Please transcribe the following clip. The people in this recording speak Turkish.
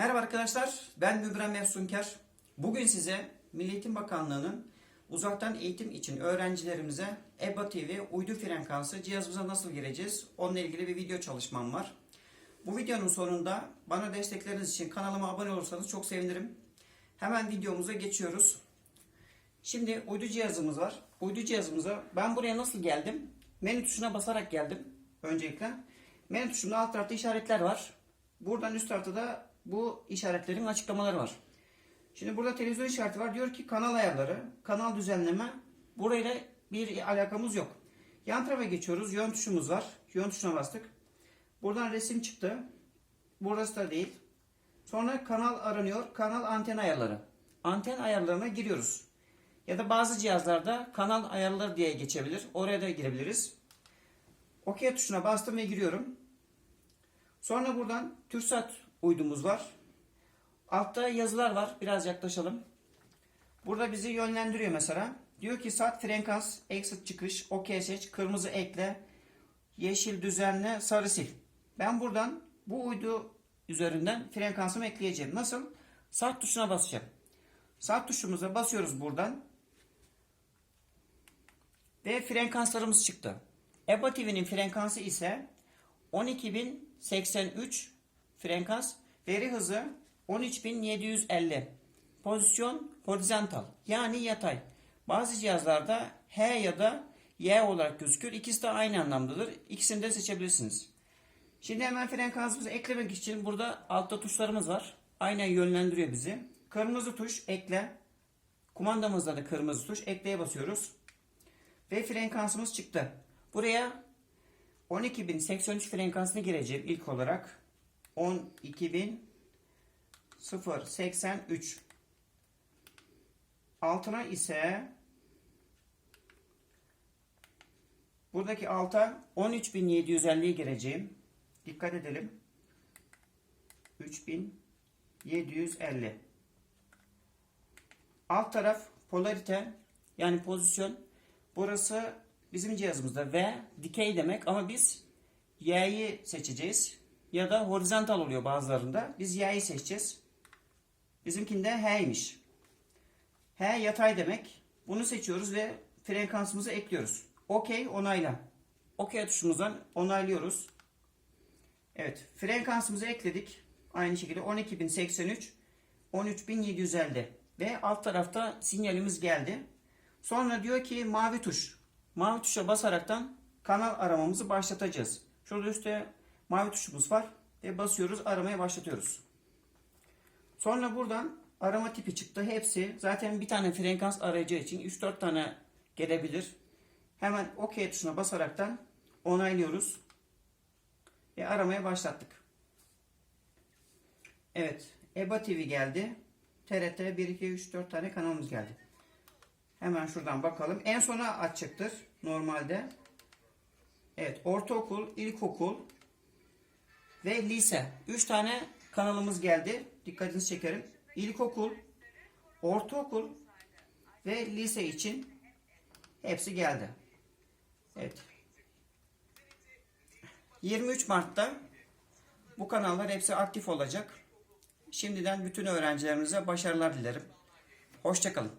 Merhaba arkadaşlar, ben Mübrem Efsunker. Bugün size Milli Eğitim Bakanlığı'nın uzaktan eğitim için öğrencilerimize EBA TV uydu frekansı cihazımıza nasıl gireceğiz? Onunla ilgili bir video çalışmam var. Bu videonun sonunda bana destekleriniz için kanalıma abone olursanız çok sevinirim. Hemen videomuza geçiyoruz. Şimdi uydu cihazımız var. Uydu cihazımıza ben buraya nasıl geldim? Menü tuşuna basarak geldim öncelikle. Menü tuşunda alt tarafta işaretler var. Buradan üst tarafta da bu işaretlerin açıklamaları var. Şimdi burada televizyon işareti var. Diyor ki kanal ayarları, kanal düzenleme. Burayla bir alakamız yok. Yan tarafa geçiyoruz. Yön tuşumuz var. Yön tuşuna bastık. Buradan resim çıktı. Burası da değil. Sonra kanal aranıyor. Kanal anten ayarları. Anten ayarlarına giriyoruz. Ya da bazı cihazlarda kanal ayarları diye geçebilir. Oraya da girebiliriz. OK tuşuna bastım ve giriyorum. Sonra buradan TürkSat uydumuz var. Altta yazılar var. Biraz yaklaşalım. Burada bizi yönlendiriyor mesela. Diyor ki sat frekans, exit çıkış, OK seç, kırmızı ekle, yeşil düzenle, sarı sil. Ben buradan bu uydu üzerinden frekansımı ekleyeceğim. Nasıl? Sat tuşuna basacağım. Sat tuşumuza basıyoruz buradan. Ve frekanslarımız çıktı. EBA TV'nin frekansı ise 12083 frekans, veri hızı 13750. Pozisyon horizontal yani yatay. Bazı cihazlarda H ya da Y olarak gözükür. İkisi de aynı anlamdadır. İkisini de seçebilirsiniz. Şimdi hemen frekansımızı eklemek için burada altta tuşlarımız var. Aynen yönlendiriyor bizi. Kırmızı tuş ekle. Kumandamızda da kırmızı tuş ekleye basıyoruz. Ve frekansımız çıktı. Buraya 12.083 frekansını gireceğim ilk olarak. 12.083 Altına ise buradaki alta 13.750'ye gireceğim. Dikkat edelim. 3750 Alt taraf polarite yani pozisyon. Burası bizim cihazımızda V dikey demek ama biz Y'yi seçeceğiz. Ya da horizontal oluyor bazılarında. Biz Y'yi seçeceğiz. Bizimkinde H'ymiş. H yatay demek. Bunu seçiyoruz ve frekansımızı ekliyoruz. OK onayla. OK tuşumuzdan onaylıyoruz. Evet frekansımızı ekledik. Aynı şekilde 12.083 13.750 ve alt tarafta sinyalimiz geldi. Sonra diyor ki mavi tuş. Mavi tuşa basaraktan kanal aramamızı başlatacağız. Şurada üstte mavi tuşumuz var ve basıyoruz aramaya başlatıyoruz. Sonra buradan arama tipi çıktı. Hepsi zaten bir tane frekans arayacağı için 3-4 tane gelebilir. Hemen OK tuşuna basaraktan onaylıyoruz. Ve aramaya başlattık. Evet. EBA TV geldi. TRT 1, 2, 3, 4 tane kanalımız geldi. Hemen şuradan bakalım. En sona açıktır normalde. Evet. Ortaokul, ilkokul ve lise. 3 tane kanalımız geldi. Dikkatinizi çekerim. İlkokul, ortaokul ve lise için hepsi geldi. Evet. 23 Mart'ta bu kanallar hepsi aktif olacak. Şimdiden bütün öğrencilerimize başarılar dilerim. Hoşçakalın.